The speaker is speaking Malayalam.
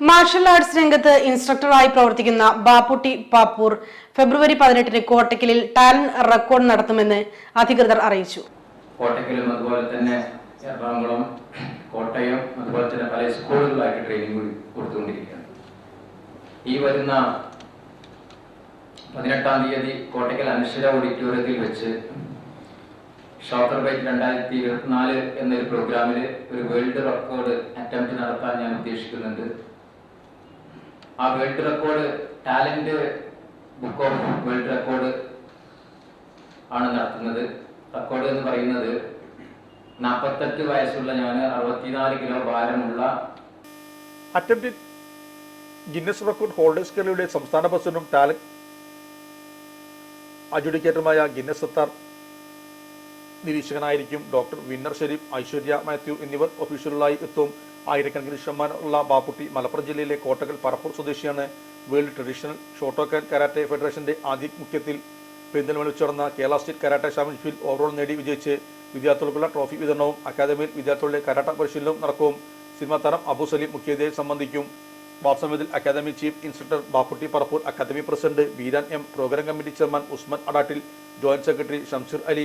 മാർഷൽ ആർട്സ് രംഗത്ത് ഇൻസ്ട്രക്ടറായി പ്രവർത്തിക്കുന്ന ബാപ്പുട്ടി പാപ്പൂർ ഫെബ്രുവരി പതിനെട്ടിന് കോട്ടക്കലിൽ ടാലന്റ് റെക്കോർഡ് നടത്തുമെന്ന് അധികൃതർ അറിയിച്ചു. കോട്ടക്കലും അതുപോലെ തന്നെ എറണാകുളം കോട്ടയം അതുപോലെ തന്നെ പല സ്കൂളുകളിലായിട്ട് ട്രെയിനിങ് കൂടി കൊടുത്തുകൊണ്ടിരിക്കുകയാണ്. ഈ വരുന്ന പതിനെട്ടാം തീയതി കോട്ടക്കൽ അനശ്വര ഓഡിറ്റോറിയത്തിൽ വെച്ച് ഷോട്ടർ ബൈക്ക് രണ്ടായിരത്തി ഇരുപത്തിനാല് എന്നൊരു പ്രോഗ്രാമിൽ ഒരു വേൾഡ് റെക്കോർഡ് അറ്റംപ്റ്റ് നടത്താൻ ഞാൻ ഉദ്ദേശിക്കുന്നുണ്ട്. ആ world record talent book of world record ആണ് നടത്തുന്നത്. റെക്കോർഡ് എന്ന് പറയുന്നത് നാൽപ്പത്തെട്ട് വയസ്സുള്ള ഞാൻ അറുപത്തിനാല് കിലോ ഭാരമുള്ള അറ്റംപ്റ്റ് ഗിന്നസ് റെക്കോർഡ് ഹോൾഡേഴ്സ് കേരളയുടെ സംസ്ഥാന പ്രസിഡന്റും ടാലന്റ് അഡ്ജുഡിക്കേറ്ററുമായ ഗിന്നസ് സത്താർ നിരീക്ഷകനായിരിക്കും ഡോക്ടർ വിന്നർ ഷെരീഫ് ഐശ്വര്യ മാത്യു എന്നിവർ ഒഫീഷ്യലുകളായി എത്തും. ആയിരക്കണക്കിന് ശതമാനമുള്ള ബാപ്പുട്ടി മലപ്പുറം ജില്ലയിലെ കോട്ടകൽ പറപ്പൂർ സ്വദേശിയാണ്. വേൾഡ് ട്രഡീഷണൽ ഷോട്ടോക്കാൻ കരാട്ടെ ഫെഡറേഷന്റെ ആധിമുഖ്യത്തിൽ പെരിന്തൽമണ്ണ ചേർന്ന കേരള സ്റ്റേറ്റ് കരാട്ടെ ചാമ്പ്യൻഷിപ്പിൽ ഓവറോൾ നേടി വിജയിച്ച് വിദ്യാർത്ഥികൾക്കുള്ള ട്രോഫി വിതരണവും അക്കാദമിയിൽ വിദ്യാർത്ഥികളുടെ കരാട്ട പരിശീലനവും നടക്കും. സിനിമാ താരം അബു സലീം മുഖ്യതയെ സംബന്ധിക്കും. വാട്സമയത്തിൽ academy chief instructor Bapputty Parappur academy president Beeran M. Programme committee chairman Usman Adattil joint secretary Shamseer Ali